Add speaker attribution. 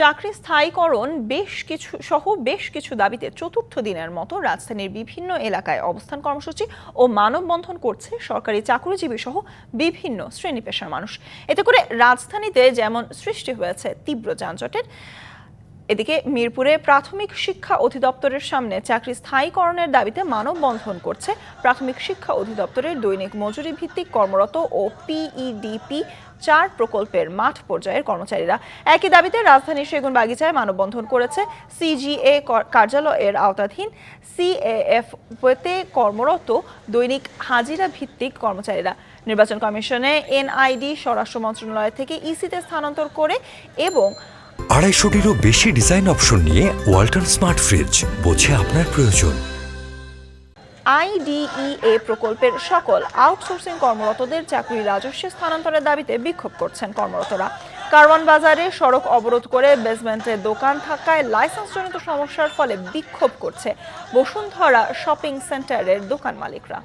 Speaker 1: চাকরি স্থায়ীকরণ বেশ কিছু, সহ বেশ কিছু দাবিতে চতুর্থ দিনের মতো রাজধানীর বিভিন্ন এলাকায় অবস্থান কর্মসূচি ও মানববন্ধন করছে সরকারি চাকরিজীবী সহ বিভিন্ন শ্রেণি পেশার মানুষ। এতে করে রাজধানীতে যেমন সৃষ্টি হয়েছে তীব্র যানজটের এদিকে মিরপুরে প্রাথমিক শিক্ষা অধিদপ্তরের সামনে চাকরি স্থায়ীকরণের দাবিতে মানববন্ধন করছে প্রাথমিক শিক্ষা অধিদপ্তরের দৈনিক মজুরি ভিত্তিক কর্মরত ও পিইডিপি চার প্রকল্পের মাঠ পর্যায়ের কর্মচারীরা। একই দাবিতে রাজধানীর সেগুন বাগিচায় মানববন্ধন করেছে সিজিএ কার্যালয়ের আওতাধীন সিএএফ তে কর্মরত দৈনিক হাজিরা ভিত্তিক কর্মচারীরা। নির্বাচন কমিশনে এনআইডি স্বরাষ্ট্র মন্ত্রণালয় থেকে ইসিতে স্থানান্তর করে এবং
Speaker 2: আড়াইশোটিরও বেশি ডিজাইন অপশন নিয়ে ওয়াল্টন স্মার্ট ফ্রিজ, বোঝে আপনার প্রয়োজন।
Speaker 1: আইডিইএ প্রকল্পের সকল আউটসোর্সিং কর্মরতদের চাকরি রাজস্বে স্থানান্তরের দাবিতে বিক্ষোভ করছেন কর্মরতরা। কারওয়ান বাজারে সড়ক অবরোধ করে বেসমেন্টে দোকান থাকায় লাইসেন্সজনিত সমস্যার ফলে বিক্ষোভ করছে বসুন্ধরা শপিং সেন্টারের দোকান মালিকরা।